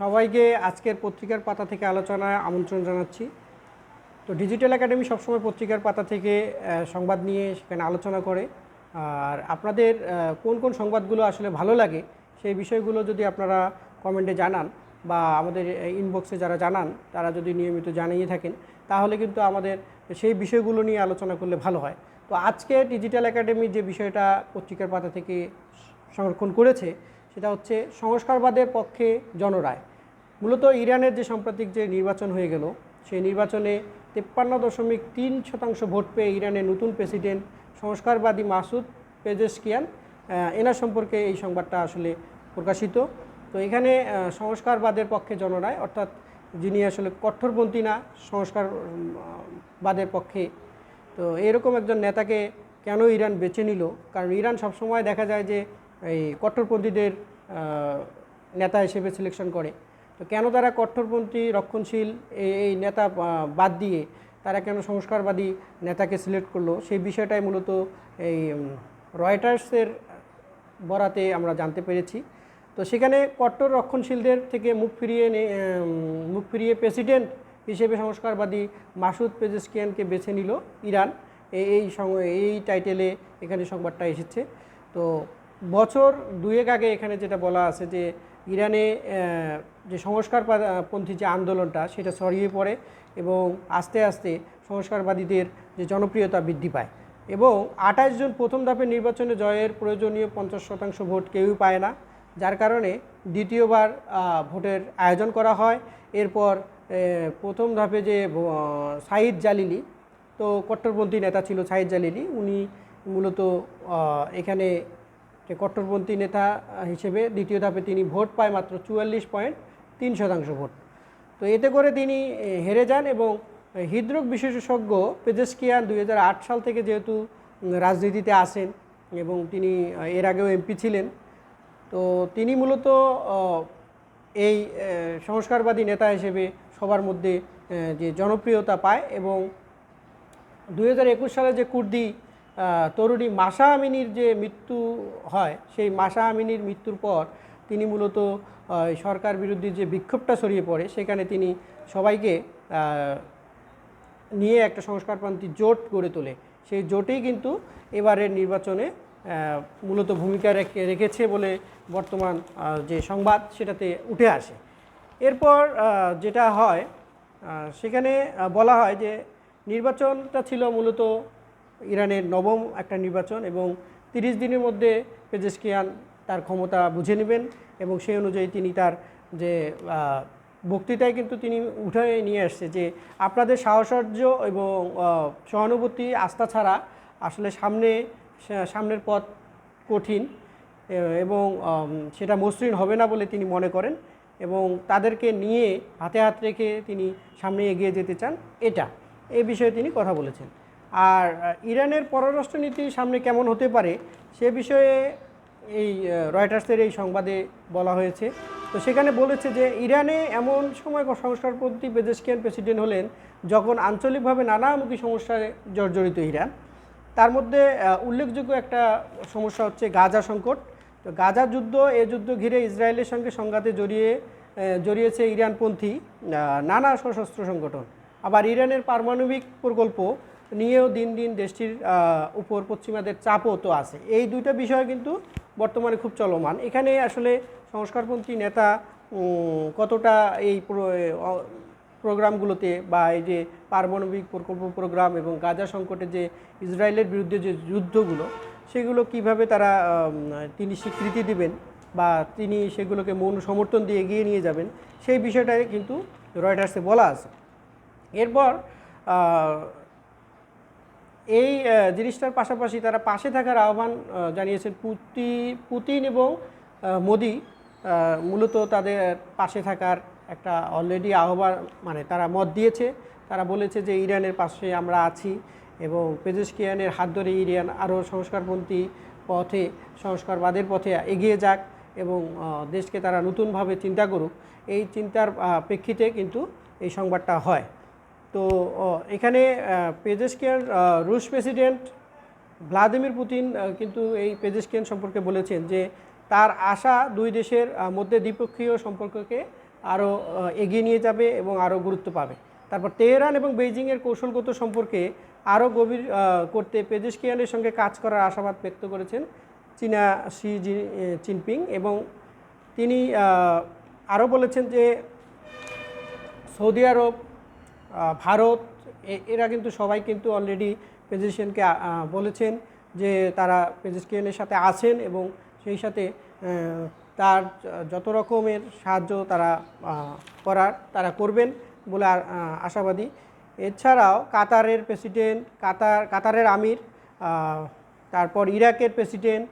সবাইকে আজকের পত্রিকার পাতা থেকে আলোচনায় আমন্ত্রণ জানাচ্ছি। তো ডিজিটাল একাডেমি সবসময় পত্রিকার পাতা থেকে সংবাদ নিয়ে সেখানে আলোচনা করে। আর আপনাদের কোন কোন সংবাদগুলো আসলে ভালো লাগে সেই বিষয়গুলো যদি আপনারা কমেন্টে জানান বা আমাদের ইনবক্সে যারা জানান, তারা যদি নিয়মিত জানিয়ে থাকেন, তাহলে কিন্তু আমাদের সেই বিষয়গুলো নিয়ে আলোচনা করলে ভালো হয়। তো আজকে ডিজিটাল একাডেমি যে বিষয়টা পত্রিকার পাতা থেকে সংরক্ষণ করেছে সেটা হচ্ছে সংস্কারবাদের পক্ষে জনরায়। মূলত ইরানের যে সাম্প্রতিক যে নির্বাচন হয়ে গেল সেই নির্বাচনে তেপ্পান্ন দশমিক তিন শতাংশ ভোট পেয়ে ইরানের নতুন প্রেসিডেন্ট সংস্কারবাদী মাসুদ পেজেশকিয়ান আহ, এনার সম্পর্কে এই সংবাদটা আসলে প্রকাশিত। তো এখানে সংস্কারবাদের পক্ষে জনরায় অর্থাৎ যিনি আসলে কঠোরপন্থী না সংস্কারবাদের পক্ষে। তো এরকম একজন নেতাকে কেন ইরান বেছে নিল? কারণ ইরান সবসময় দেখা যায় যে এই কট্টরপন্থীদের নেতা হিসেবে সিলেকশন করে। তো কেন তারা কট্টরপন্থী, রক্ষণশীল এই নেতা বাদ দিয়ে তারা কেন সংস্কারবাদী নেতাকে সিলেক্ট করল? সেই বিষয়টাই মূলত এই রয়টার্সের বরাতে আমরা জানতে পেরেছি। তো সেখানে কট্টর রক্ষণশীলদের থেকে মুখ ফিরিয়ে মুখ ফিরিয়ে প্রেসিডেন্ট হিসেবে সংস্কারবাদী মাসুদ পেজেস্কিয়ানকে বেছে নিল ইরান। এই এই টাইটেলে এখানে সংবাদটা এসেছে। তো বছর দুয়েক আগে এখানে যেটা বলা আছে যে ইরানে যে সংস্কার পন্থী যে আন্দোলনটা সেটা ছড়িয়ে পড়ে এবং আস্তে আস্তে সংস্কারবাদীদের যে জনপ্রিয়তা বৃদ্ধি পায়। এবং আঠাশ জন প্রথম ধাপের নির্বাচনে জয়ের প্রয়োজনীয় পঞ্চাশ শতাংশ ভোট কেউই পায় না, যার কারণে দ্বিতীয়বার ভোটের আয়োজন করা হয়। এরপর প্রথম ধাপে যে সাইদ জালিলি, তো কট্টরপন্থী নেতা ছিল সাইদ জালিলি, উনি মূলত এখানে যে কট্টরপন্থী নেতা হিসেবে দ্বিতীয় ধাপে তিনি ভোট পায় মাত্র চুয়াল্লিশ পয়েন্ট তিন শতাংশ ভোট। তো এতে করে তিনি হেরে যান এবং হৃদরোগ বিশেষজ্ঞ পেজেস্কিয়ান দু হাজার আট সাল থেকে যেহেতু রাজনীতিতে আসেন এবং তিনি এর আগেও এমপি ছিলেন, তো তিনি মূলত এই সংস্কারবাদী নেতা হিসেবে সবার মধ্যে যে জনপ্রিয়তা পায় এবং দু হাজার একুশ সালে যে কুর্দি তরুণী মাসা আমিনীর যে মৃত্যু হয়, সেই মাসা আমিনীর মৃত্যুর পর তিনি মূলত সরকার বিরোধী যে বিক্ষোভটা ছড়িয়ে পড়ে, সেখানে তিনি সবাইকে নিয়ে একটা সংস্কারপন্থী জোট গড়ে তোলে। সেই জোটেই কিন্তু এবারের নির্বাচনে মূলত ভূমিকা রেখে, রেখেছে বলে বর্তমান যে সংবাদ সেটাতে উঠে আসে। এরপর যেটা হয় সেখানে বলা হয় যে নির্বাচনটা ছিল মূলত ইরানের নবম একটা নির্বাচন এবং তিরিশ দিনের মধ্যে পেজেস্কিয়ান তার ক্ষমতা বুঝে নেবেন এবং সেই অনুযায়ী তিনি তার যে বক্তৃতায় কিন্তু তিনি উঠে নিয়ে আসছে যে, আপনাদের সাহসর্য এবং সহানুভূতি, আস্থা ছাড়া আসলে সামনে সামনের পথ কঠিন এবং সেটা মসৃণ হবে না বলে তিনি মনে করেন এবং তাদেরকে নিয়ে হাতে হাত রেখে তিনি সামনে এগিয়ে যেতে চান। এটা এ বিষয়ে তিনি কথা বলেছেন। আর ইরানের পররাষ্ট্রনীতি সামনে কেমন হতে পারে সে বিষয়ে এই রয়টার্সের এই সংবাদে বলা হয়েছে। তো সেখানে বলেছে যে, ইরানে এমন সময় সংস্কারপন্থী পেজেস্কিয়ান প্রেসিডেন্ট হলেন যখন আঞ্চলিকভাবে নানামুখী সমস্যায় জর্জরিত ইরান। তার মধ্যে উল্লেখযোগ্য একটা সমস্যা হচ্ছে গাজা সংকট। তো গাজা যুদ্ধ, এ যুদ্ধ ঘিরে ইসরায়েলের সঙ্গে সংঘাতে জড়িয়ে জড়িয়েছে ইরানপন্থী নানা সশস্ত্র সংগঠন। আবার ইরানের পারমাণবিক প্রকল্প নিয়েও দিন দিন দেশটির উপর পশ্চিমাদের চাপও তো আছে। এই দুইটা বিষয় কিন্তু বর্তমানে খুব চলমান। এখানে আসলে সংস্কারপন্থী নেতা কতটা এই প্রোগ্রামগুলোতে বা এই যে পারমাণবিক প্রকল্প প্রোগ্রাম এবং গাজা সংকটে যে ইসরায়েলের বিরুদ্ধে যে যুদ্ধগুলো, সেগুলো কীভাবে তারা তিনি স্বীকৃতি দিবেন বা তিনি সেগুলোকে মৌন সমর্থন দিয়ে এগিয়ে নিয়ে যাবেন, সেই বিষয়টাই কিন্তু রয়টার্সে বলা আছে। এরপর এই জিনিসটার পাশাপাশি তারা পাশে থাকার আহ্বান জানিয়েছেন পুতি, পুতিন এবং মোদি মূলত তাদের পাশে থাকার একটা অলরেডি আহ্বান মানে তারা মত দিয়েছে। তারা বলেছে যে ইরানের পাশে আমরা আছি এবং পেজেস্কিয়ানের হাত ধরে ইরান আরও সংস্কারপন্থী পথে, সংস্কারবাদের পথে এগিয়ে যাক এবং দেশকে তারা নতুনভাবে চিন্তা করুক। এই চিন্তার প্রেক্ষিতে কিন্তু এই সংবাদটা হয়। তো এখানে পেজেস্কিয়ান রুশ প্রেসিডেন্ট ভ্লাদিমির পুতিন কিন্তু এই পেজেস্কিয়ান সম্পর্কে বলেছেন যে তার আশা দুই দেশের মধ্যে দ্বিপক্ষীয় সম্পর্ককে আরও এগিয়ে নিয়ে যাবে এবং আরও গুরুত্ব পাবে। তারপর তেহরান এবং বেইজিংয়ের কৌশলগত সম্পর্কে আরও গভীর করতে পেজেশকিয়ানের সঙ্গে কাজ করার আশাবাদ ব্যক্ত করেছেন চীনা শি জিনপিং এবং তিনি আরও বলেছেন যে সৌদি আরব ভারত এরা কিন্তু সবাই কিন্তু অলরেডি পেজিশিয়ানকে বলেছেন যে তারা পেজিশিয়ানের সাথে আছেন এবং সেই সাথে তার যত রকমের সাহায্য তারা করার, তারা করবেন বলে আশাবাদী। এছাড়াও কাতারের প্রেসিডেন্ট কাতার, কাতারের আমির তারপর ইরাকের প্রেসিডেন্ট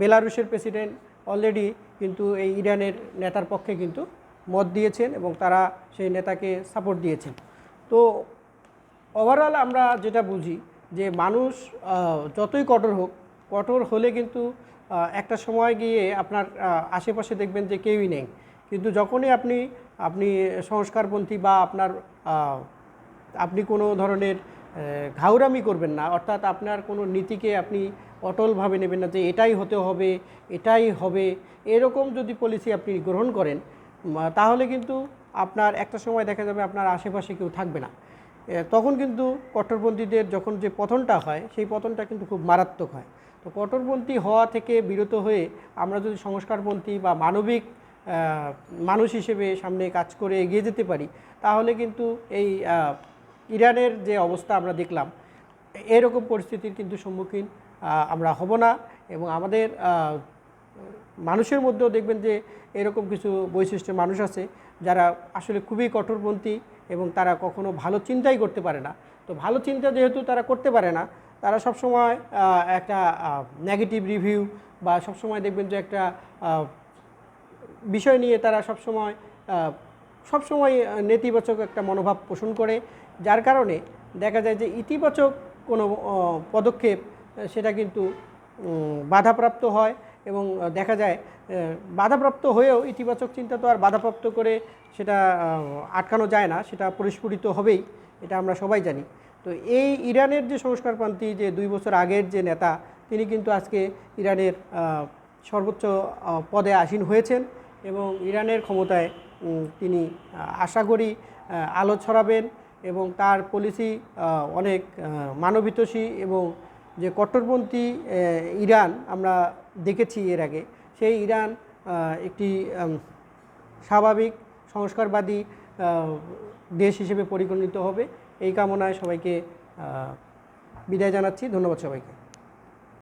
বেলারুশের প্রেসিডেন্ট অলরেডি কিন্তু এই ইরানের নেতার পক্ষে কিন্তু মত দিয়েছেন এবং তারা সেই নেতাকে সাপোর্ট দিয়েছেন। তো ওভারঅল আমরা যেটা বুঝি যে মানুষ যতই কঠোর হোক, কঠোর হলে কিন্তু একটা সময় গিয়ে আপনার আশেপাশে দেখবেন যে কেউই নেই। কিন্তু যখনই আপনি আপনি সংস্কারপন্থী বা আপনার আপনি কোনো ধরনের ঘাউরামি করবেন না, অর্থাৎ আপনার কোনো নীতিকে আপনি অটলভাবে নেবেন না যে এটাই হতে হবে, এটাই হবে, এরকম যদি পলিসি আপনি গ্রহণ করেন তাহলে কিন্তু আপনার একটা সময় দেখা যাবে আপনার আশেপাশে কেউ থাকবে না। তখন কিন্তু কট্টরপন্থীদের যখন যে পতনটা হয়, সেই পতনটা কিন্তু খুব মারাত্মক হয়। তো কট্টরপন্থী হওয়া থেকে বিরত হয়ে আমরা যদি সংস্কারপন্থী বা মানবিক মানুষ হিসেবে সামনে কাজ করে এগিয়ে যেতে পারি, তাহলে কিন্তু এই ইরানের যে অবস্থা আমরা দেখলাম, এরকম পরিস্থিতির কিন্তু সম্মুখীন আমরা হব না এবং আমাদের মানুষের মধ্যেও দেখবেন যে এরকম কিছু বৈশিষ্ট্যের মানুষ আছে যারা আসলে খুবই কঠোরপন্থী এবং তারা কখনো ভালো চিন্তাই করতে পারে না। তো ভালো চিন্তা যেহেতু তারা করতে পারে না, তারা সবসময় একটা নেগেটিভ রিভিউ বা সবসময় দেখবেন যে একটা বিষয় নিয়ে তারা সবসময় সবসময় নেতিবাচক একটা মনোভাব পোষণ করে। যার কারণে দেখা যায় যে ইতিবাচক কোনো পদক্ষেপ, সেটা কিন্তু বাধাপ্রাপ্ত হয়। এবং দেখা যায় বাধাপ্রাপ্ত হয়েও ইতিবাচক চিন্তা তো আর বাধাপ্রাপ্ত করে সেটা আটকানো যায় না সেটা পরিস্ফুটিত হবেই এটা আমরা সবাই জানি। তো এই ইরানের যে সংস্কারপন্থী যে দুই বছর আগের যে নেতা তিনি কিন্তু আজকে ইরানের সর্বোচ্চ পদে আসীন হয়েছেন এবং ইরানের ক্ষমতায় তিনি আশা করি আলো ছড়াবেন এবং তার পলিসি অনেক আহ, মানবহিতৈষী এবং যে কট্টরপন্থী ইরান আমরা দেখেছি এর আগে। সেই ইরান একটি স্বাভাবিক সংস্কারবাদী দেশ হিসেবে পরিগণিত হবে। এই কামনায় সবাইকে বিদায় জানাচ্ছি। ধন্যবাদ সবাইকে।